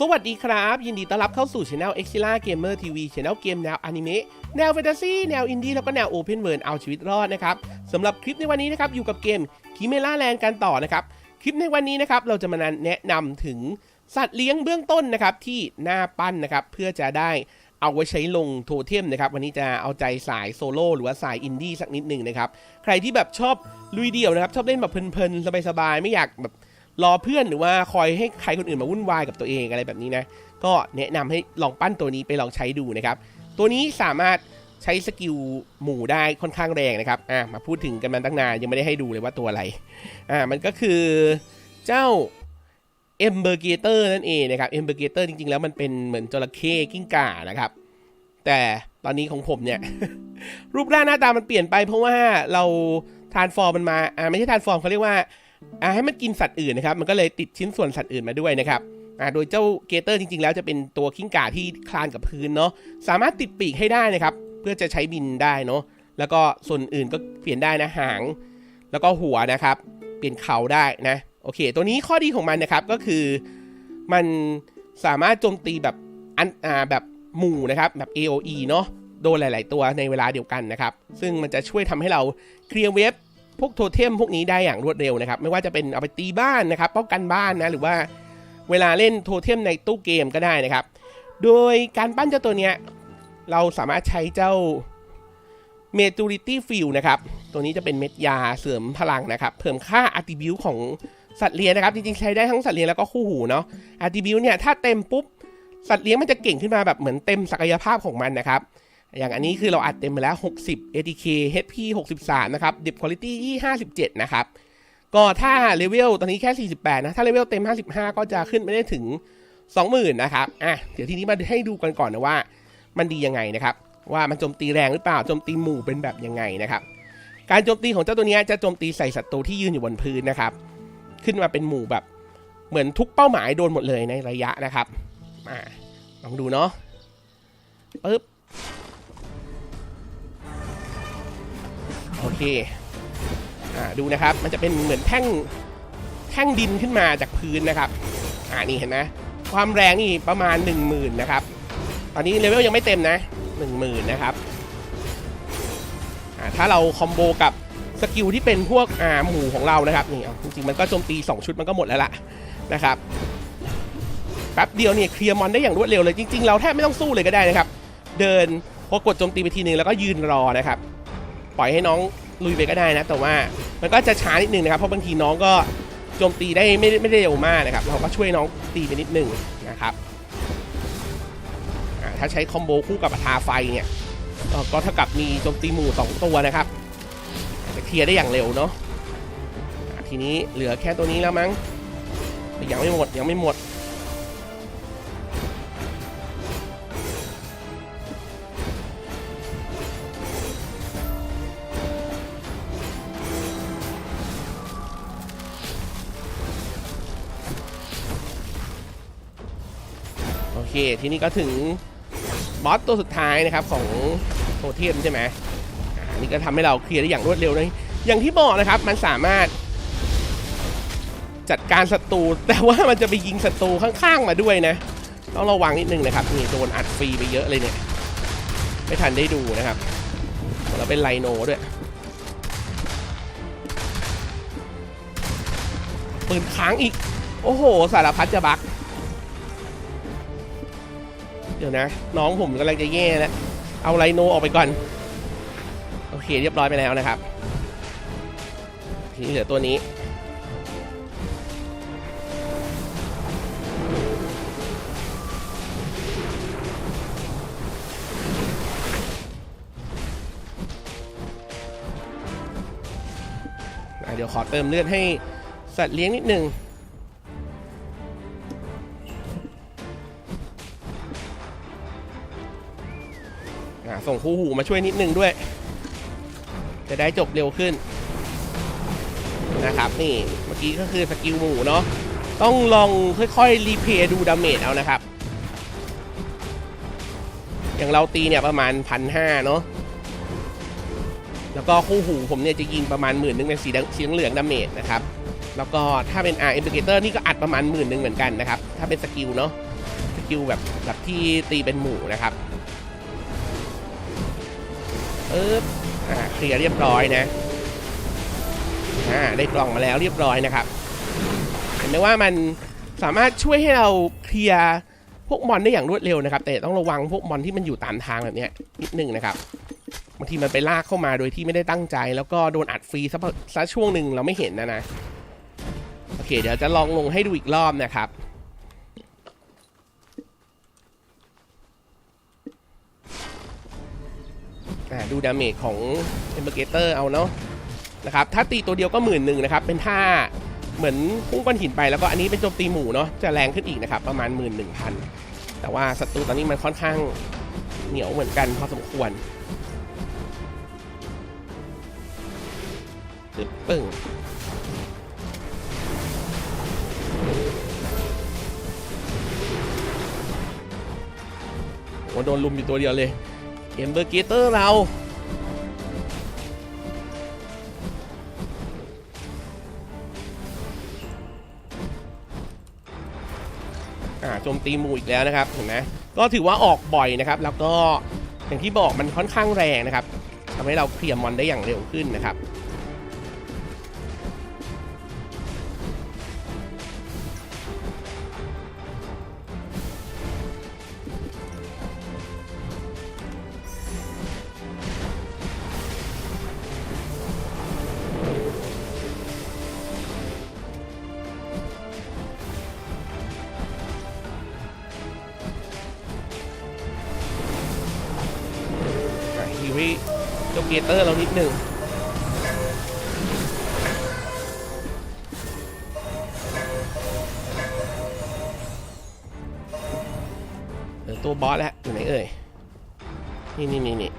สวัสดีครับ ยินดีต้อนรับเข้าสู่ช anel e x i l a Gamer TV Channel เกมแนวอนิเมะแนวแฟนตาซีแนวอินดี้แล้วก็แนวโอเพนเวิร์เอาชีวิตรอดนะครับสำหรับคลิปในวันนี้นะครับ อยู่กับเกมคิเมล่าแลนกันต่อนะครับ คลิปในวันนี้นะครับ เราจะมาแนะนำถึงสัตว์เลี้ยงเบื้องต้นนะครับ ที่น่าปั้นนะครับ เพื่อจะได้เอาไว้ใช้ลงโทเทมนะครับ วันนี้จะเอาใจสายโซโล่หรือว่าสายอินดี้สักนิดหนึ่งนะครับ ใครที่แบบชอบลุยเดี่ยวนะครับ ชอบเล่นแบบเพลินๆสบายๆไม่อยากแบบ รอเพื่อนหรือว่าคอยให้ใครคนอื่นมาวุ่นวายกับตัวเองอะไรแบบนี้นะ ก็แนะนำให้ลองปั้นตัวนี้ไปลองใช้ดูนะครับ ตัวนี้สามารถใช้สกิลหมู่ได้ค่อนข้างแรงนะครับ อะมาพูดถึงกันมาตั้งนานยังไม่ได้ให้ดูเลยว่าตัวอะไร อ่ามันก็คือเจ้าเอมเบอร์เกเตอร์นั่นเองนะครับเอมเบอร์เกเตอร์จริงๆ แล้วมันเป็นเหมือนจระเข้กิ้งก่านะครับ แต่ตอนนี้ของผมเนี่ย รูปร่างหน้าตามันเปลี่ยนไปเพราะว่าเราทานฟอร์มมันมา อ่าไม่ใช่ทานฟอร์มเขาเรียกว่า ให้มันกินสัตว์อื่นนะครับ มันก็เลยติดชิ้นส่วนสัตว์อื่นมาด้วยนะครับอ่าโดยเจ้าเกเตอร์จริงๆ แล้วจะเป็นตัวกิ้งก่าที่คลานกับพื้นเนาะ สามารถติดปีกให้ได้นะครับ เพื่อจะใช้บินได้เนาะ แล้วก็ส่วนอื่นก็เปลี่ยนได้นะหาง แล้วก็หัวนะครับ เปลี่ยนเขาได้นะ โอเค ตัวนี้ข้อดีของมันนะครับก็คือมันสามารถโจมตีแบบอันอ่าแบบหมู่นะครับแบบ AOE เนาะโดนหลาย ๆ ตัวในเวลาเดียวกันนะครับ ซึ่งมันจะช่วยทำให้เราเคลียร์เว็บ พวกโทเทมพวกนี้ได้อย่างรวดเร็วนะครับ ไม่ว่าจะเป็นเอาไปตีบ้านนะครับ ป้องกันบ้านนะ หรือว่าเวลาเล่นโทเทมในตู้เกมก็ได้นะครับ โดยการปั้นเจ้าตัวเนี้ยเราสามารถใช้เจ้า m a t u r i t y Field นะครับ ตัวนี้จะเป็นเม็ดยาเสริมพลังนะครับ เพิ่มค่า attribute ของสัตว์เลี้ยงนะครับ จริงๆ ใช้ได้ทั้งสัตว์เลี้ยงแล้วก็คู่หูเนาะ attribute เนี่ยถ้าเต็มปุ๊บ สัตว์เลี้ยงมันจะเก่งขึ้นมาแบบเหมือนเต็มศักยภาพของมันนะครับ อย่างอันนี้คือเราอัดเต็มไปแล้ว 60 ATK HP 63 นะครับ Depth Quality 57 นะครับ ก็ถ้าเลเวลตอนนี้แค่ 48 นะ ถ้าเลเวลเต็ม 55 ก็จะขึ้นไปได้ถึง 20,000 นะครับ อะ เดี๋ยวทีนี้มาให้ดูกันก่อนนะว่า มันดียังไงนะครับ ว่ามันโจมตีแรงหรือเปล่า โจมตีหมู่เป็นแบบยังไงนะครับ การโจมตีของเจ้าตัวนี้จะโจมตีใส่ศัตรูที่ยืนอยู่บนพื้นนะครับ ขึ้นมาเป็นหมู่แบบเหมือนทุกเป้าหมายโดนหมดเลยในระยะนะครับ อ่า ลองดูเนาะปึ๊บ โอเคอ่าดูนะครับมันจะเป็นเหมือนแท่งแท่งดินขึ้นมาจากพื้นนะครับอ่านี่เห็นไหมความแรงนี่ประมาณ 1 0,000นะครับตอนนี้เลเวลยังไม่เต็มนะ 10,000นะครับอ่าถ้าเราคอมโบกับสกิลที่เป็นพวกอ่าหมู่ของเรานะครับนี่จริงๆมันก็โจมตี 2 ชุดมันก็หมดแล้วล่ะนะครับแป๊บเดียวเนี่ยเคลียร์มอนได้อย่างรวดเร็วเลยจริงๆเราแทบไม่ต้องสู้เลยก็ได้นะครับ เดินพอกดโจมตีไปทีนึงแล้วก็ยืนรอนะครับ ปล่อยให้น้องลุยไปก็ได้นะ แต่ว่ามันก็จะช้านิดนึงนะครับ เพราะบางทีน้องก็โจมตีได้ไม่ไม่ได้เร็วมากนะครับ เราก็ช่วยน้องตีไปนิดนึงนะครับถ้าใช้คอมโบคู่กับอัาไฟเนี่ยก็เท่ากับมีโจมตีหมู่สองตัวนะครับจะเคลียร์ได้อย่างเร็วเนาะทีนี้เหลือแค่ตัวนี้แล้วมั้งยังไม่หมดยังไม่หมด ทีนี้ก็ถึงบอสตัวสุดท้ายนะครับของโทเทมใช่ไหมอันนี่ก็ทำให้เราเคลียร์ได้อย่างรวดเร็วเลยอย่างที่บอกนะครับมันสามารถจัดการศัตรูแต่ว่ามันจะไปยิงศัตรูข้างๆมาด้วยนะ ต้องระวังนิดนึงนะครับนี่โดนอัดฟรีไปเยอะเลยเนี่ยไม่ทันได้ดูนะครับแล้วเป็นไลโนด้วยปืนค้างอีก โอ้โห สารพัดจะบัก เดี๋ยวนะ น้องผมกำลังจะแย่แล้ว เอาไลโนออกไปก่อน โอเคเรียบร้อยไปแล้วนะครับ ทีนี้เหลือตัวนี้ เดี๋ยวขอเติมเลือดให้สัตว์เลี้ยงนิดนึง อะส่งคู่หูมาช่วยนิดนึงด้วย จะได้จบเร็วขึ้นนะครับนี่เมื่อกี้ก็คือสกิลหมูเนาะต้องลองค่อยๆรีเพย์ดูดาเมจเอานะครับ อย่างเราตีเนี่ยประมาณพันห้าเนาะแล้วก็คู่หูผมเนี่ยจะยิงประมาณหมื่นนึงเป็นสีสีเหลืองดาเมจนะครับ แล้วก็ถ้าเป็น R Indicator นี่ก็อัดประมาณหมื่นหนึ่งเหมือนกันนะครับ ถ้าเป็นสกิลเนาะสกิลแบบแบบที่ตีเป็นหมู่นะครับ เอ๊บอ่าเคลียร์เรียบร้อยนะอ่าได้กล่องมาแล้วเรียบร้อยนะครับเห็นไหมว่ามันสามารถช่วยให้เราเคลียร์พวกมอนได้อย่างรวดเร็วนะครับ แต่ต้องระวังพวกมอนที่มันอยู่ตามทางแบบนี้นิดนึงนะครับบางทีมันไปลากเข้ามาโดยที่ไม่ได้ตั้งใจ แล้วก็โดนอัดฟรีสักสักช่วงหนึ่งเราไม่เห็นนะนะโอเค เดี๋ยวจะลองลงให้ดูอีกรอบนะครับ อ่าดูดาเมจของเอมเบอร์เกเตอร์เอาเนาะนะครับถ้าตีตัวเดียวก็หมื่นหนึ่งนะครับ เป็นท่าเหมือนพุ่งก้อนหินไปแล้วก็อันนี้เป็นโจมตีหมู่เนาะจะแรงขึ้นอีกนะครับ ประมาณหมื่นหนึ่งพันแต่ว่าศัตรูตอนนี้มันค่อนข้างเหนียวเหมือนกันพอสมควรปึ๊บปึ้งโอ้โดนลุมอยู่ตัวเดียวเลย เอมเบอร์เกเตอร์เราอ่าโจมตีหมูอีกแล้วนะครับเห็นไหมก็ถือว่าออกบ่อยนะครับ แล้วก็อย่างที่บอกมันค่อนข้างแรงนะครับทำให้เราเคลียร์มอนได้อย่างเร็วขึ้นนะครับ โจเกเตอร์เรานิดหนึ่งเออตัวบอสแล้วอยู่ไหนเอ่ย นี่นี่นี่นี่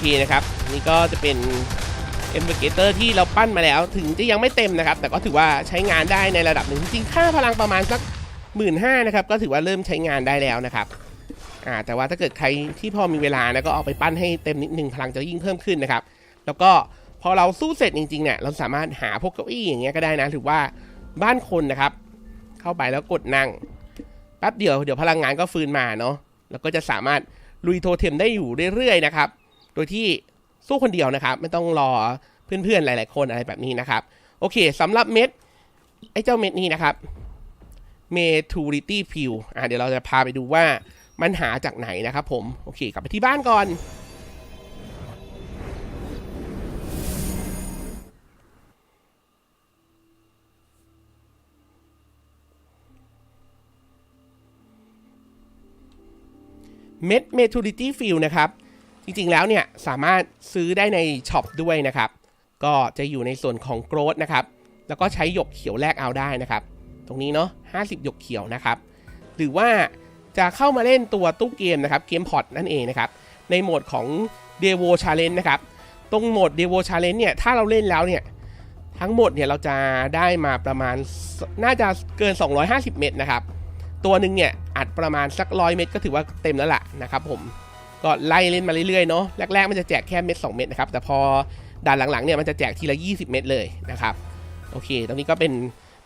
เคนะครับนี่ก็จะเป็นเอมเบอร์เกเตอร์ที่เราปั้นมาแล้ว ถึงจะยังไม่เต็มนะครับ แต่ก็ถือว่าใช้งานได้ในระดับหนึ่งจริงค่าพลังประมาณสักหมื่นห้านะครับ ก็ถือว่าเริ่มใช้งานได้แล้วนะครับอ่าแต่ว่าถ้าเกิดใครที่พอมีเวลานะก็เอาไปปั้นให้เต็มนิดนึงพลังจะยิ่งเพิ่มขึ้นนะครับ แล้วก็พอเราสู้เสร็จจริงๆเนี่ยเราสามารถหาพวกเก้าอี้อย่างเงี้ยก็ได้นะถือว่าบ้านคนนะครับ เข้าไปแล้วกดนั่งแป๊บเดียวเดี๋ยวพลังงานก็ฟื้นมาเนาะแล้วก็จะสามารถลุยโทเทมได้อยู่เรื่อยๆนะครับ โดยที่สู้คนเดียวนะครับ ไม่ต้องรอเพื่อนๆหลาย ๆ คนอะไรแบบนี้นะครับ โอเคสำหรับเม็ดไอ้เจ้าเม็ดนี้นะครับ Maturity p i l l อะเดี๋ยวเราจะพาไปดูว่ามันหาจากไหนนะครับผม โอเค กลับไปที่บ้านก่อน เม็ด Maturity f i l l นะครับ จริงๆแล้วเนี่ยสามารถซื้อได้ในช็อปด้วยนะครับ ก็จะอยู่ในส่วนของโกรดนะครับ แล้วก็ใช้หยกเขียวแลกเอาได้นะครับ ตรงนี้เนาะ50 หยกเขียวนะครับ หรือว่าจะเข้ามาเล่นตัวตู้เกมนะครับเกมพอร์ตนั่นเองนะครับ ในโหมดของ d e v o Challenge นะครับ ตรงโหมด d e v o Challenge เนี่ยถ้าเราเล่นแล้วเนี่ยทั้งหมดเนี่ยเราจะได้มาประมาณน่าจะเกิน 250 เม็ดนะครับ ตัวหนึ่งเนี่ยอัดประมาณสักร้อยเม็ดก็ถือว่าเต็มแล้วล่ะนะครับผม ก็ไล่เล่นมาเรื่อยๆเนาะแรกๆมันจะแจกแค่เม็ด2เม็ดนะครับแต่พอด่านหลังๆเนี่ยมันจะแจกทีละ 20 เม็ดเลยนะครับโอเค ตรงนี้ก็เป็น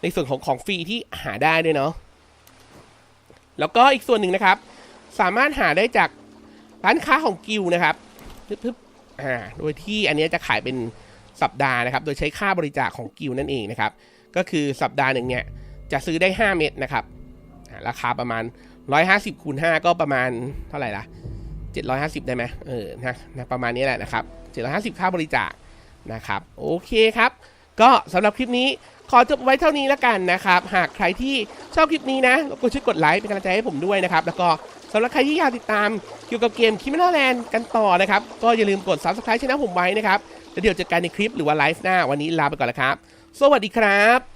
ในส่วนของของฟรีที่หาได้ด้วยเนาะแล้วก็อีกส่วนหนึ่งนะครับ สามารถหาได้จากร้านค้าของกิลนะครับพึบๆอ่าโดยที่อันนี้จะขายเป็นสัปดาห์นะครับ โดยใช้ค่าบริจาคของกิลนั่นเองนะครับ ก็คือสัปดาห์หนึ่งเนี่ยจะซื้อได้ 5 เม็ดนะครับ ราคาประมาณ 150คูณ5ก็ประมาณเท่าไหร่ละ 750 ได้ไหมเออนะนะประมาณนี้แหละนะครับ 750 ค่าบริจาคนะครับ โอเคครับ ก็สำหรับคลิปนี้ขอจบไว้เท่านี้แล้วกันนะครับ หากใครที่ชอบคลิปนี้นะก็ช่วยกดไลค์เป็นกำลังใจให้ผมด้วยนะครับ แล้วก็สำหรับใครที่อยากติดตามเกี่ยวกับเกมคิม e น a แลนด์กันต่อนะครับ ก็อย่าลืมกด subscribe ช่องผมไว้นะครับแล้วเดี๋ยวเจอกันในคลิปหรือว่าไลฟ์หน้าวันนี้ลาไปก่อนแล้วครับ สวัสดีครับ